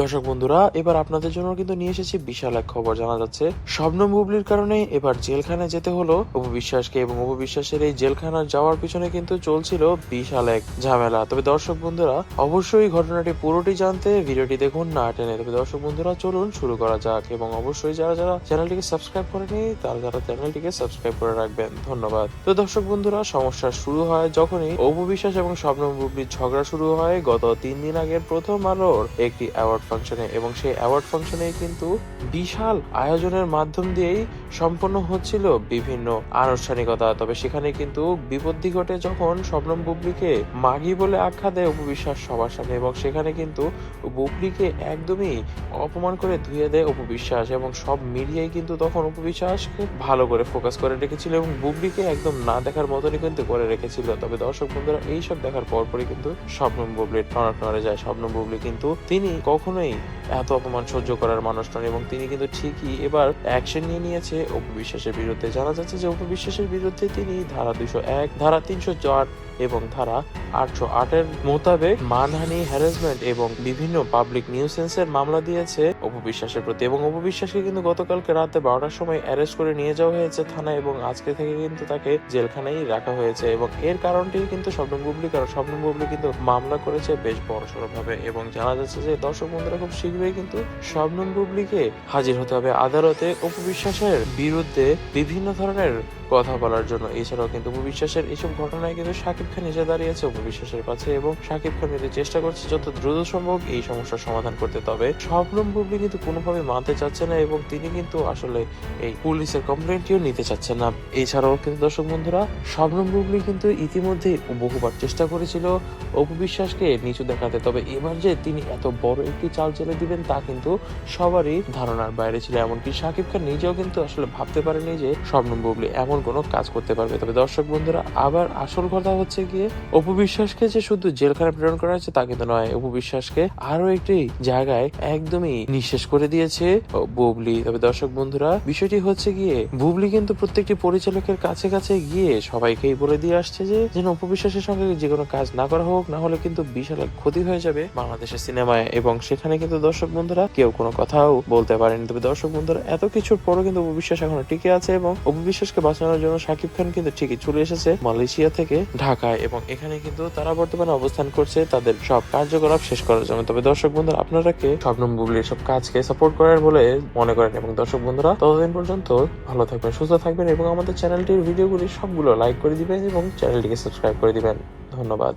দর্শক বন্ধুরা, এবার আপনাদের জন্য কিন্তু নিয়ে এসেছি বিশাল এক খবর। জানা যাচ্ছে শবনম বুবলির কারণে এবার জেলখানায় যেতে হলো। অপু বিশ্বাসকে এবং অপু বিশ্বাসের এই জেলখানা যাওয়ার পিছনে কিন্তু চলছিল বিশাল এক ঝামেলা। তবে দর্শক বন্ধুরা, অবশ্যই ঘটনাটি পুরোটি জানতে ভিডিওটি দেখুন না টেনে। তবে দর্শক বন্ধুরা, চলুন শুরু করা যাক। এবং অবশ্যই যারা যারা চ্যানেলটিকে সাবস্ক্রাইব করেনি, তারা যারা চ্যানেলটিকে সাবস্ক্রাইব করে রাখবেন। ধন্যবাদ। তো দর্শক বন্ধুরা, সমস্যা শুরু হয় যখনই অপু বিশ্বাস এবং শবনম বুবলির ঝগড়া শুরু হয়। গত তিন দিন আগের প্রথম আলোর একটি অ্যাওয়ার্ড ফাংশনে এবং সেই অ্যাওয়ার্ড ফাংশনে কিন্তু বিশাল আয়োজনের মাধ্যম দিয়েই সম্পন্ন হচ্ছিল বিভিন্ন আনুষ্ঠানিকতা। তবে সেখানে কিন্তু বিপত্তি ঘটে যখন শবনম বুবলিকে মাগি বলে আখ্যা দেয় উপবিশ্বাস সবার সামনে এবং সেখানে কিন্তু বুবলিকে একদমই অপমান করে ধুয়ে দেয় উপবিশ্বাস এবং সব মিডিয়াই কিন্তু তখন উপবিশ্বাসকে ভালো করে ফোকাস করে রেখেছিল এবং বুবলিকে একদম না দেখার মতনই কিন্তু করে রেখেছিল। তবে দর্শক বন্ধুরা, এইসব দেখার পরপরই কিন্তু শবনম বুবলির টনক নড়ে যায়। শবনম বুবলি কিন্তু তিনি কখনোই এত অপমান সহ্য করার মানুষ নন এবং তিনি কিন্তু ঠিকই এবার অ্যাকশন নিয়ে নিয়েছে অপবিশ্বাসের বিরুদ্ধে। জানা যাচ্ছে যে অপবিশ্বাসের বিরুদ্ধে তিনি ধারা দুশো এক, ধারা তিনশো চার এবং ধারা আটশো আটের মোতাবেক মানহানি হ্যারাসমেন্ট এবং বিভিন্ন পাবলিক নিউসেন্সের মামলা দিয়েছে অপবিশ্বাসের প্রতি এবং অপবিশ্বাসকে কিন্তু গতকালকে রাতে বারোটার সময় অ্যারেস্ট করে নিয়ে যাওয়া হয়েছে থানায় এবং আজকে থেকে কিন্তু তাকে জেলখানায় রাখা হয়েছে এবং এর কারণটি কিন্তু স্বপ্ন বুবলি, কারণ স্বপ্ন বুবলি কিন্তু মামলা করেছে বেশ বড়সড় ভাবে এবং জানা যাচ্ছে যে দর্শক বন্ধুরা খুব শীঘ্রই কিন্তু শবনম বুবলিকে হাজির হতে হবে আদালতে অপবিশ্বাসের বিরুদ্ধে বিভিন্ন ধরনের কথা বলার জন্য। এছাড়াও কিন্তু উপবিশ্বাসের এইসব ঘটনায় কিন্তু শাকিব খান এসে দাঁড়িয়েছে উপবিশ্বাসের কাছে এবং শাকিব খান কিন্তু চেষ্টা করছে যত দ্রুত সম্ভব এই সমস্যার সমাধান করতে। তবে স্বপ্নম বুবলি কিন্তু কোনোভাবে মানতে চাচ্ছে না এবং তিনি কিন্তু আসলে এই পুলিশের কমপ্লেনটিও নিতে চাচ্ছেন না। এছাড়াও কিন্তু দর্শক বন্ধুরা স্বপ্নম বুবলি কিন্তু ইতিমধ্যে বহুবার চেষ্টা করেছিল অপবিশ্বাসকে নিচু দেখাতে, তবে এবার যে তিনি এত বড় একটি চাল চেলে দিবেন, তা কিন্তু সবারই ধারণার বাইরে ছিল। এমনকি শাকিব খান নিজেও কিন্তু আসলে ভাবতে পারেনি যে স্বপ্নম বুবলি এমন কোনো কাজ করতে পারবে। তবে দর্শক বন্ধুরা, আবার আসল কথা হচ্ছে গিয়ে অপবিশ্বাসকে যে শুধু জেলখানায় প্রেরণ করা হয়েছে তা কিন্তু নয় অপবিশ্বাসকে আরও একটি জায়গায় একদমই নিঃশেষ করে দিয়েছে বুবলি। তবে দর্শক বন্ধুরা, বিষয়টি হচ্ছে গিয়ে, বুবলি কিন্তু প্রত্যেকটি পরিচালকের কাছে কাছে গিয়ে সবাইকেই বলে দিয়ে আসছে যে, যেন অপবিশ্বাসের সঙ্গে যে কোনো কাজ না করা হোক, না হলে কিন্তু বিশাল ক্ষতি হয়ে যাবে বাংলাদেশের সিনেমায়। এবং সেখানে কিন্তু দর্শক বন্ধুরা কেউ কোনো কথাও বলতে পারেনি। তবে দর্শক বন্ধুরা, এত কিছুর পরও কিন্তু অপবিশ্বাস এখনও টিকে আছে এবং অপবিশ্বাসকে বাঁচানোর জন্য সাকিব খান কিন্তু ঠিকই চলে এসেছে মালয়েশিয়া থেকে ঢাকায় এবং এখানে কিন্তু তারা বর্তমানে অবস্থান করছে তাদের সব কার্যকলাপ শেষ করার জন্য। তবে দর্শক বন্ধুরা, আপনারা কে? স্বপ্নম বুবলির সব কাজকে সাপোর্ট করার বলে মনে করেন এবং দর্শক বন্ধুরা, ততদিন পর্যন্ত ভালো থাকবেন, সুস্থ থাকবেন এবং আমাদের চ্যানেলটির ভিডিওগুলি সবগুলো লাইক করে দিবেন এবং চ্যানেলটিকে সাবস্ক্রাইব করে দিবেন। ধন্যবাদ।